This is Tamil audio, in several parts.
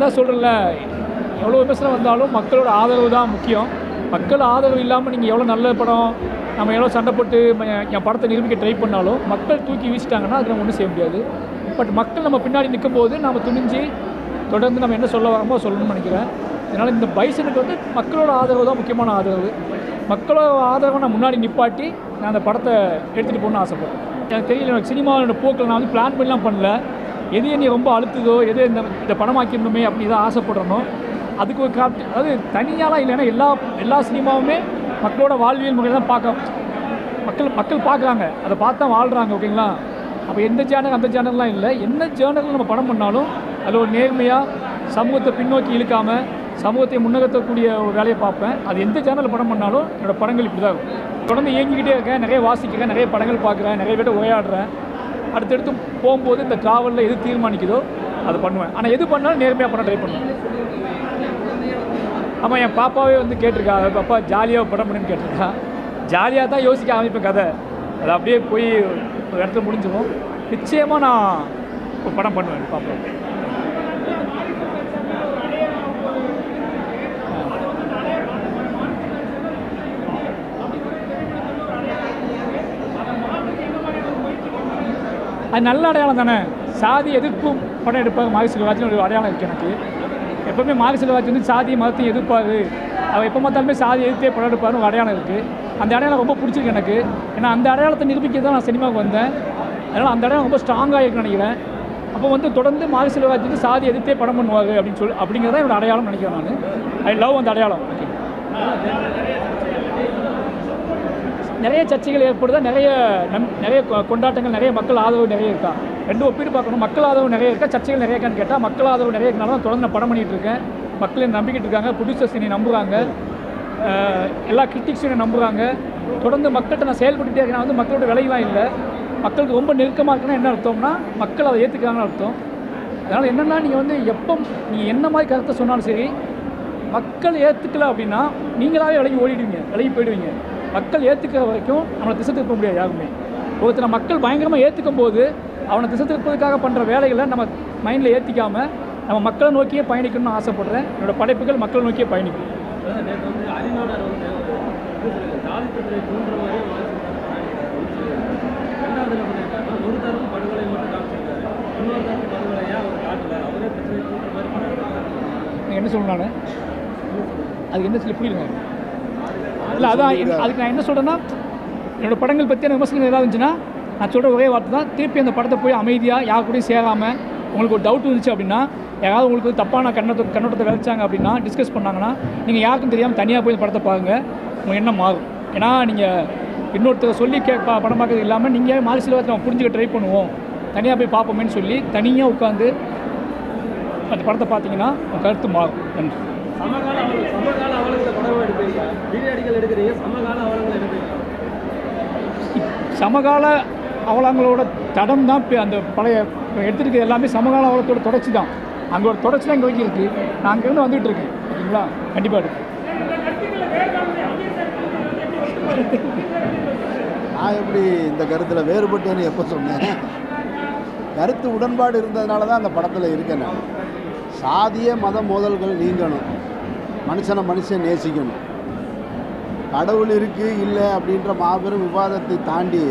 அதான் சொல்கிறேன்ல எவ்வளோ விமர்சனம் வந்தாலும் மக்களோட ஆதரவு தான் முக்கியம். மக்கள் ஆதரவு இல்லாமல் நீங்கள் எவ்வளோ நல்ல படம் நம்ம எவ்வளோ சண்டை போட்டு என் படத்தை நிரூபிக்க ட்ரை பண்ணாலும் மக்கள் தூக்கி வீசிட்டாங்கன்னா அது நம்ம ஒன்றும் செய்ய முடியாது. பட் மக்கள் நம்ம பின்னாடி நிற்கும் போது நம்ம துணிஞ்சு தொடர்ந்து நம்ம என்ன சொல்ல வரமோ சொல்லணும்னு நினைக்கிறேன். அதனால் இந்த பைசனுக்கு வந்து மக்களோட ஆதரவு தான் முக்கியமான ஆதரவு. மக்களோட ஆதரவை நான் முன்னாடி நிப்பாட்டி நான் அந்த படத்தை எடுத்துகிட்டு போகணும்னு ஆசைப்பட்டேன் எனக்கு தெரியல எனக்கு சினிமாவோட போக்கில் நான் வந்து பிளான் பண்ணலாம் பண்ணல. எது என்னை ரொம்ப அழுத்துதோ எது இந்த இதை படமாக்கிடணுமே அப்படி தான் ஆசைப்படுறனோ அதுக்கு ஒரு காப்பி அதாவது தனியாலாம் இல்லைன்னா எல்லா எல்லா சினிமாவுமே மக்களோட வாழ்வியல் முறையில் தான் பார்க்க மக்கள் மக்கள் பார்க்குறாங்க. அதை பார்த்து தான் வாழ்கிறாங்க ஓகேங்களா? அப்போ எந்த சேனல் அந்த சேனல்லாம் இல்லை. என்ன சேனலில் நம்ம படம் பண்ணாலும் அதில் ஒரு நேர்மையாக சமூகத்தை பின்னோக்கி இழுக்காமல் சமூகத்தை முன்னகத்தக்கூடிய ஒரு வேலையை பார்ப்பேன். அது எந்த சேனலில் படம் பண்ணாலும் என்னோடய படங்கள் இப்படி தான் இருக்கும். தொடர்ந்து இயங்கிக்கிட்டே இருக்கேன். நிறைய வாசிக்கிறேன். நிறைய படங்கள் பார்க்குறேன். நிறைய பேர்ட்ட உரையாடுறேன். அடுத்தடுத்து போகும்போது இந்த காவலில் எது தீர்மானிக்குதோ அதை பண்ணுவேன். ஆனால் எது பண்ணாலும் நேர்மையாக பண்ண ட்ரை பண்ணுவேன். ஆமாம் என் பாப்பாவே வந்து கேட்டிருக்கா பாப்பா ஜாலியாக படம் பண்ணுன்னு கேட்டிருக்கா. ஜாலியாக தான் யோசிக்க ஆரம்பிப்பேன் கதை. அது அப்படியே போய் ஒரு இடத்துல முடிஞ்சிடும் நிச்சயமாக நான் படம் பண்ணுவேன் பாப்பா. அது நல்ல அடையாளம் தானே? சாதி எதிர்ப்பும் படம் எடுப்பாங்க மாரி ஒரு அடையாளம் இருக்குது எனக்கு. எப்பவுமே மாரி செல்வராஜ் வந்து சாதி மதத்தையும் எதிர்ப்பார். அவர் எப்போ பார்த்தாலுமே சாதி எதிர்த்தே படம் எடுப்பாருன்னு ஒரு அடையாளம் இருக்குது அந்த அடையாளம் ரொம்ப பிடிச்சிருக்கு எனக்கு. ஏன்னா அந்த அடையாளத்தை நிரூபிக்க தான் நான் சினிமாவுக்கு வந்தேன். அதனால் அந்த அடையாளம் ரொம்ப ஸ்ட்ராங்காக இருக்குன்னு நினைக்கிறேன். அப்போ வந்து தொடர்ந்து மாரி வந்து சாதி எதிர்த்தே படம் பண்ணுவார் அப்படின்னு சொல்லி அப்படிங்கிறத என்னோட அடையாளம் நினைக்கிறேன் நான். ஐ லவ் அந்த அடையாளம். ஓகே நிறைய சர்ச்சைகள் ஏற்படுதா. நிறைய நம் நிறைய கொ- கொண்டாட்டங்கள் நிறைய மக்கள் ஆதரவு நிறைய இருக்கா? ரெண்டு ஒப்பீடு பார்க்கணும். மக்கள் ஆதரவு நிறைய இருக்கா? சர்ச்சைகள் நிறைய இருக்கான்னு கேட்டால் மக்கள் ஆதரவு நிறைய இருக்கனால தான் தொடர்ந்து நான் படம் பண்ணிகிட்டு இருக்கேன். மக்கள் நம்பிக்கிட்டு இருக்காங்க. ப்ரொடியூசர்ஸ் என்னை நம்புகிறாங்க எல்லா கிரிட்டிக்ஸும் என்னை நம்புகிறாங்க தொடர்ந்து மக்கள்கிட்ட நான் செயல்பட்டுட்டே இருக்கேன். நான் வந்து மக்களோட விலையெல்லாம் இல்லை. மக்களுக்கு ரொம்ப நெருக்கமாக இருக்குன்னா என்ன அர்த்தம்னா மக்கள் அதை ஏற்றுக்கிறாங்கன்னு அர்த்தம். அதனால் என்னென்னா நீங்கள் வந்து எப்போ நீங்கள் என்ன மாதிரி கருத்தை சொன்னாலும் சரி மக்கள் ஏற்றுக்கல அப்படின்னா நீங்களாவே விலகி ஓடிடுவீங்க. விலகி போயிடுவீங்க. மக்கள் ஏற்றுக்கிற வரைக்கும் நம்மளை திசை திருப்ப முடியாது யாருமே. ஒருத்தரை மக்கள் பயங்கரமாக ஏற்றுக்கும் போது அவனை திசை திருப்பதுக்காக பண்ணுற வேலைகளை நம்ம மைண்டில் ஏற்றிக்காம நம்ம மக்களை நோக்கியே பயணிக்கணும்னு ஆசைப்படுறேன். என்னோட படைப்புகள் மக்களை நோக்கியே பயணிக்கும். என்ன சொல்லணும் நான்? அதுக்கு என்ன சொல்லி புரியுங்க இல்லை அதான் இது- அதுக்கு நான் என்ன சொல்கிறேன்னா என்னோட படங்கள் பற்றியான விமர்சனங்கள் ஏதாவது இருந்துச்சுன்னா நான் சொல்கிற ஒரே வார்த்தை தான் திருப்பி அந்த படத்தை போய் அமைதியாக யார் கூடயும் சேராமல் உங்களுக்கு ஒரு டவுட் இருந்துச்சு அப்படின்னா யாராவது உங்களுக்கு தப்பான கண்ணத்தை கண்ணோட்டத்தை விளைச்சாங்க அப்படின்னா டிஸ்கஸ் பண்ணாங்கன்னா நீங்கள் யாருக்கும் தெரியாமல் தனியாக போய் படத்தை பாருங்கள் உங்கள் எண்ணம் மாறும். ஏன்னா நீங்கள் இன்னொருத்தர் சொல்லி கே ப- படம் பார்க்கறது இல்லாமல் நீங்கள் மாறி சிலவத்தை நம்ம புரிஞ்சுக்க ட்ரை பண்ணுவோம். தனியாக போய் பார்ப்போமேன்னு சொல்லி தனியாக உட்காந்து அந்த படத்தை பார்த்தீங்கன்னா உங்கள் கருத்து மாறும். நன்றி. சமகால அவள் சமகால அவலங்களை படம் எடுப்பீங்க பீரியடிகள் எடுக்கிறீங்க சமகால அவலங்களை எடுப்பீங்க சமகால அவலங்களோட தடம் தான் இப்ப அந்த பழைய இப்ப எடுத்திருக்கிறது எல்லாமே சமகால அவலத்தோட தொடர்ச்சி தான். அங்கே ஒரு தொடர்ச்சி தான் இங்கே வரைக்கும் இருக்குது நான் அங்கேருந்து வந்துட்டு இருக்கேன். ஓகேங்களா கண்டிப்பாக இருக்கு நான் எப்படி இந்த கருத்தில் வேறுபட்டேன்னு எப்போ சொன்னேன்? கருத்து உடன்பாடு இருந்ததுனால தான் அந்த படத்தில் இருக்கேன் நான். சாதிய மத மோதல்கள் நீங்கணும். மனுஷனை மனுஷன் நேசிக்கணும். கடவுள் இருக்குது இல்லை அப்படின்ற மாபெரும் விவாதத்தை தாண்டி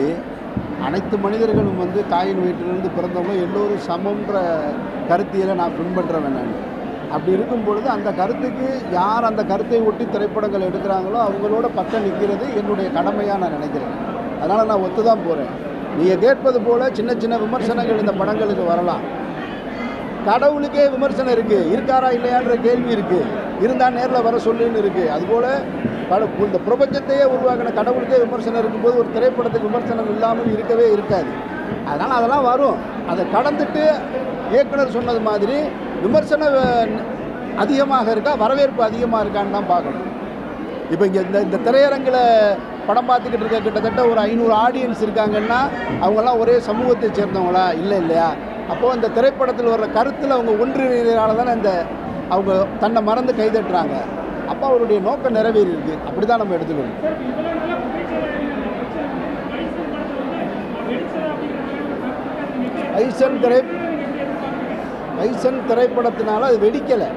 அனைத்து மனிதர்களும் வந்து தாயின் வீட்டிலிருந்து பிறந்தவங்க எல்லோரும் சமன்ற கருத்தியலை நான் பின்பற்றுவேன் நான். அப்படி இருக்கும் பொழுது அந்த கருத்துக்கு யார் அந்த கருத்தை ஒட்டி திரைப்படங்கள் எடுக்கிறாங்களோ அவங்களோட பக்கம் நிற்கிறது என்னுடைய கடமையாக நான் நினைக்கிறேன். அதனால் நான் ஒத்து தான் போகிறேன் நீங்கள் கேட்பது போல் சின்ன சின்ன விமர்சனங்கள் இந்த படங்களுக்கு வரலாம். கடவுளுக்கே விமர்சனம் இருக்குது இருக்காரா இல்லையான்ற கேள்வி இருக்குது இருந்தால் நேரில் வர சொல்லுன்னு இருக்குது அதுபோல் பட இந்த பிரபஞ்சத்தையே உருவாக்கின கடவுளுக்கே விமர்சனம் இருக்கும்போது ஒரு திரைப்படத்துக்கு விமர்சனம் இல்லாமல் இருக்கவே இருக்காது. அதனால் அதெல்லாம் வரும். அதை கடந்துட்டு இயக்குனர் சொன்னது மாதிரி விமர்சனம் அதிகமாக இருக்கா வரவேற்பு அதிகமாக இருக்கான்னு தான் பார்க்கணும். இப்போ இங்கே இந்த இந்த திரையரங்கில் படம் பார்த்துக்கிட்டு இருக்க கிட்டத்தட்ட ஒரு ஐநூறு ஆடியன்ஸ் இருக்காங்கன்னா அவங்கெல்லாம் ஒரே சமூகத்தை சேர்ந்தவங்களா? இல்லை இல்லையா? அப்போது அந்த திரைப்படத்தில் வர்ற கருத்தில் அவங்க ஒன்றிணைறதுனால தானே இந்த அவங்க தன்னை மறந்து கைதட்டுறாங்க. அப்போ அவருடைய நோக்கம் நிறைவேறி இருக்கு அப்படி தான் நம்ம எடுத்துக்கணும். ஐசன் திரை ஐசன் திரைப்படத்தினால அது வெடிக்கலை.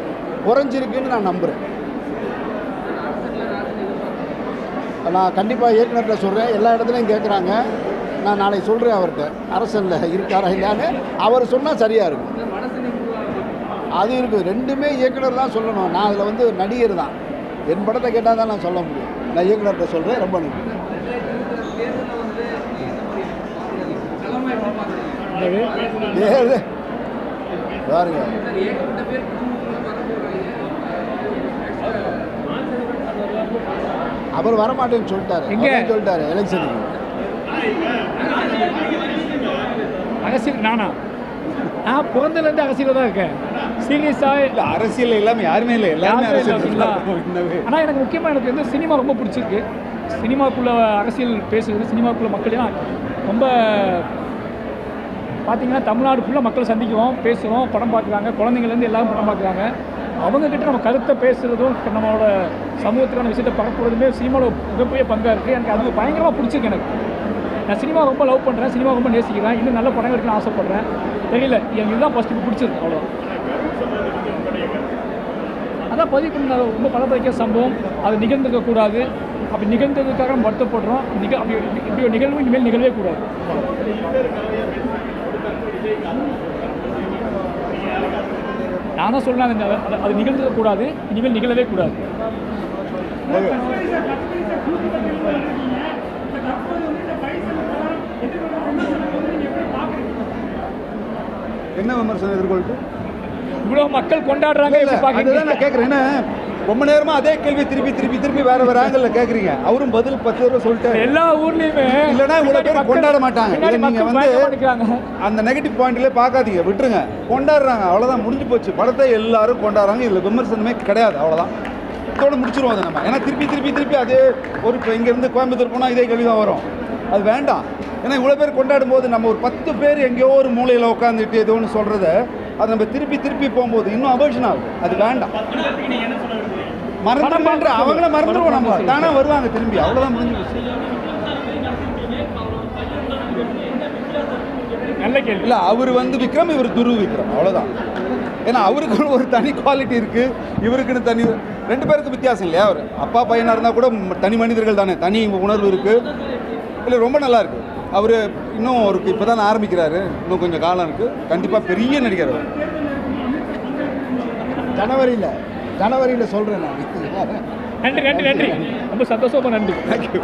குறைஞ்சிருக்குன்னு நான் நம்புகிறேன் நான் கண்டிப்பாக இயக்குநர்கிட்ட சொல்கிறேன் எல்லா இடத்துலையும் கேட்குறாங்க நான் நாளைக்கு சொல்கிறேன் அவர்கிட்ட. அரசனில் இருக்காரா இல்லையான்னு. அவர் சொன்னால் சரியாக இருக்கும். அது இருக்குது. ரெண்டுமே இயக்குனர் தான் சொல்லணும். நான் அதில் வந்து நடிகர் தான். என் படத்தை கேட்டால் தான் நான் சொல்ல முடியும். நான் இயக்குனர்கிட்ட சொல்கிறேன் ரொம்ப நன்றி. பாருங்க. அவர் வரமாட்டேன்னு சொல்லிட்டாரு. சொல்லிட்டாரு. எலெக்ஷனுக்கு அரசியல் நானா? நான் பிறந்ததுலேருந்து அரசியலில் தான் இருக்கேன். சீரியஸாக இல்ல அரசியல் இல்லாம யாருமே இல்லை. இல்லை, அரசியல் ஆனால் எனக்கு முக்கியமாக எனக்கு வந்து சினிமா ரொம்ப பிடிச்சிருக்கு. சினிமாக்குள்ள அரசியல் பேசுகிறது சினிமாக்குள்ள மக்களையும் ரொம்ப பார்த்தீங்கன்னா தமிழ்நாடு ஃபுல்லாக மக்களை சந்திக்கிறோம் பேசுகிறோம் படம் பார்க்குறாங்க குழந்தைங்கள்லேருந்து எல்லாரும் படம் பார்க்குறாங்க. அவங்கக்கிட்ட நம்ம கருத்தை பேசுகிறதும் நம்மளோட சமூகத்துக்கான விஷயத்தை பரப்புறதுமே சினிமாவில் மிகப்பெரிய பங்காக இருக்குது எனக்கு அது பயங்கரமாக பிடிச்சிருக்கு எனக்கு. நான் சினிமா ரொம்ப லவ் பண்ணுறேன் சினிமா ரொம்ப நேசிக்கிறேன். இன்னும் நல்ல படம் எடுக்கணும்னு ஆசைப்பட்றேன். தெரியல எனக்கு இதுதான் ஃபஸ்ட்டு பிடிச்சிருக்கு அவ்வளோ அதான் பதிவு பண்ண ரொம்ப பதப்பதைக்க சம்பவம். அது நிகழ்ந்துருக்கக்கூடாது அப்படி நிகழ்ந்ததுக்காக வருத்தப்படுறோம். நிக அப்படி இப்படி ஒரு நிகழ்வு இனிமேல் நிகழவே கூடாது. நான் தான் சொல்கிறேன் அது- அது- கூடாது. இனிமேல் நிகழவே கூடாது. என்ன விமர்சனம் எதிர்கொள்ட்டு? இவ்வளோ மக்கள் கொண்டாடுறாங்க இல்ல, அதுதான் நான் கேட்குறேன் என்ன? ரொம்ப நேரமா அதே கேள்வி திருப்பி திருப்பி திருப்பி வேற வேற ஆங்கிள் கேட்குறீங்க அவரும் பதில் பத்து தடவை சொல்லிட்டாரு. எல்லா ஊர்லயுமே இல்லைன்னா இவ்வளவு பேர் கொண்டாட மாட்டாங்க. நீங்க வந்து-. அந்த நெகட்டிவ் பாயிண்ட்லேயே பார்க்காதீங்க. விட்டுருங்க. கொண்டாடுறாங்க. அவ்வளோதான் முடிஞ்சு போச்சு. படத்தை எல்லாரும் கொண்டாடுறாங்க. இதில் விமர்சனமே கிடையாது. அவ்வளோதான் இதோட முடிச்சிருவோம் அதை நம்ம. ஏன்னா திருப்பி திருப்பி திருப்பி அதே ஒரு இப்போ இங்கேருந்து கோயம்புத்தூர் போனால் இதே கேள்வி தான் வரும். அது வேண்டாம். ஏன்னா இவ்வளோ பேர் கொண்டாடும் போது நம்ம ஒரு பத்து பேர் எங்கேயோ ஒரு மூலையில் உட்காந்துட்டு ஏதோ ஒன்று சொல்கிறத அது நம்ம திருப்பி திருப்பி போகும்போது இன்னும் அபர்ஷன் ஆகும் அது வேண்டாம். மறந்துடுன்ற அவங்கள மறந்துடுவோம் நம்ம. தானாக வருவாங்க திரும்பி. அவ்வளோதான் முடிஞ்சு போச்சு நல்ல கேள்வி. இல்லை அவர் வந்து விக்ரம் இவர் துரு விக்ரம். அவ்வளோதான் ஏன்னா அவருக்குன்னு ஒரு தனி குவாலிட்டி இருக்குது இவருக்குன்னு தனி ரெண்டு பேருக்கு வித்தியாசம் இல்லையா அவர்? அப்பா பையனாக இருந்தால் கூட தனி மனிதர்கள் தானே. தனி உணர்வு இருக்குது இல்லை ரொம்ப நல்லா இருக்கு அவர் இன்னும் அவருக்கு இப்போ தான் ஆரம்பிக்கிறாரு. இன்னும் கொஞ்சம் காலம் இருக்குது கண்டிப்பாக பெரிய நடிகர் ஜனவரியில் ஜனவரியில் சொல்கிறேன் நான். நன்றி நன்றி நன்றி. ரொம்ப சந்தோஷமா நன்றி. தேங்க்யூ